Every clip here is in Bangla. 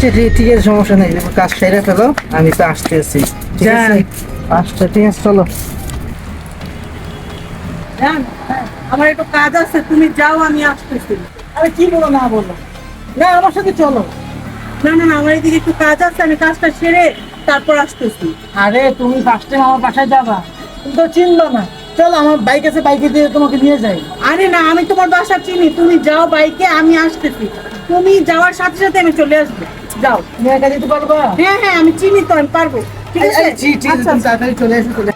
আচ্ছা ঠিক আছে সমস্যা নেই কাজ সেরে ফেলো আমি তো আসতেছি। ঠিক আছে? আচ্ছা ঠিক আছে চলো। আমার একটু কাজ আছে তুমি যাও আমি আসতেছি। আরে কি বলো না বলো। না আমার সাথে চলো। না না না আমার এদিকে একটু কাজ আছে আমি কাজটা সেরে তারপর আসতেছি। আরে তুমি ফার্স্ট টাইম আমার বাসায় যাবা। তুমি তো চিনলো না। চলো আমার বাইক আছে বাইকে দিয়ে তোমাকে নিয়ে যাই। আরে না আমি তোমার বাসা চিনি তুমি যাও বাইকে আমি আসতেছি। তুমি যাওয়ার সাথে সাথে আমি চলে আসব। যাও। তুমি একা যেতে পারবা? হ্যাঁ হ্যাঁ আমি চিনি তো আমি পারব। ঠিক আছে? জি ঠিক আছে তাড়াতাড়ি চলে এসো চলে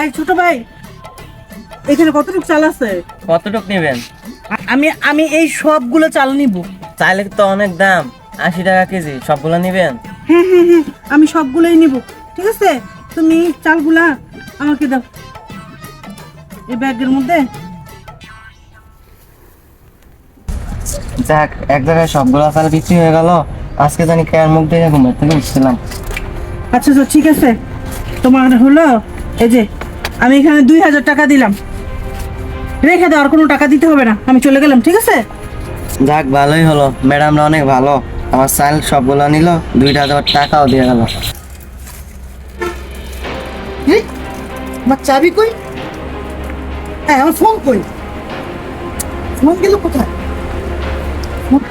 এই ছোট ভাই এখানে কতটুকু চাল আছে? কতটুক নেবেন? আমি আমি এই সবগুলো চাল নিব। চাইলে তো অনেক দাম আশি টাকা কেজি সবগুলো নেবেন? হ্যাঁ হ্যাঁ হ্যাঁ আমি সবগুলোই নিব। ঠিক আছে? তুমি চালগুলা আমাকে দাও। এই ব্যাগের মধ্যে? যাক এক জায়গায় সবগুলো চাল বিক্রি হয়ে গেল। আজকে জানি কেয়ার মুখ দেখে ঘুমের থেকে উঠছিলাম আচ্ছা আচ্ছা ঠিক আছে। তোমার হলো এই যে আমি এখানে দুই হাজার টাকা দিলাম। রেখে দাও আর কোনো টাকা দিতে হবে না। আমি চলে গেলাম ঠিক আছে? যাক ভালোই হলো। ম্যাডামরা অনেক ভালো। আমার চাল সবগুলো নিল দুইটা হাজার টাকাও দিয়ে গেল। এই, আমার চাবি কই? হ্যাঁ আমার ফোন কই? ফোন গেল কোথায়?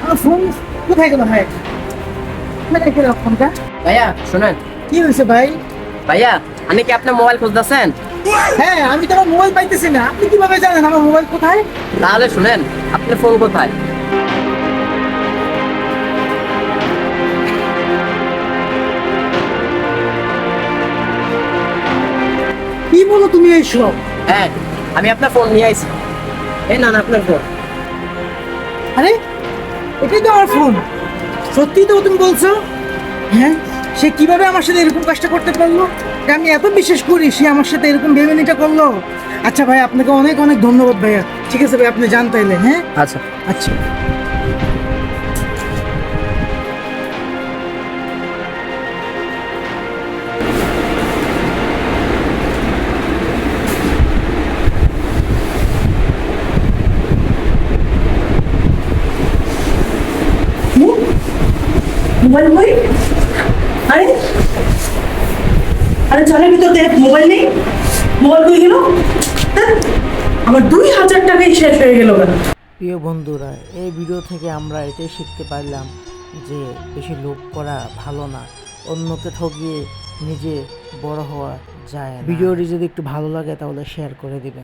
আমার ফোন কোথায় গেল? ভাই রেখে দাও ফোনটা ভাইয়া শুনেন। কি হয়েছে ভাই? ভাইয়া আপনি কি আপনার মোবাইল খুঁজতেছেন? হ্যাঁ আমি তো আমার মোবাইল পাইতেছি না। আপনি কীভাবে জানেন আমার মোবাইল কোথায়? তাহলে শুনেন আপনার ফোন কোথায়? কি বলো তুমি এইসব? হ্যাঁ। আমি আপনার ফোন নিয়ে আইছি। এই না না আপনার ফোন আরে এটাই তো আমার ফোন সত্যি তো তুমি বলছো? হ্যাঁ সে কীভাবে আমার সাথে এরকম কাজটা করতে পারল? আমি এত বিশ্বাস করি সে আমার সাথে এরকম ভেবে নিটা করল। আচ্ছা ভাই আপনাকে অনেক অনেক ধন্যবাদ ভাইয়া। ঠিক আছে ভাই আপনি জান তাইলে হ্যাঁ? আচ্ছা। আচ্ছা। মোবাইল কই আরে? আরে চালের ভিতর দেখ মোবাইল নেই। মোবাইল কই গেল? আমার দুই হাজার টাকাই শেষ হয়ে গেল কেন? প্রিয় বন্ধুরা এই ভিডিও থেকে আমরা এটাই শিখতে পারলাম যে বেশি লোভ করা ভালো না অন্যকে ঠকিয়ে নিজে বড় হওয়া যায় ভিডিওটি যদি একটু ভালো লাগে তাহলে শেয়ার করে দিবেন।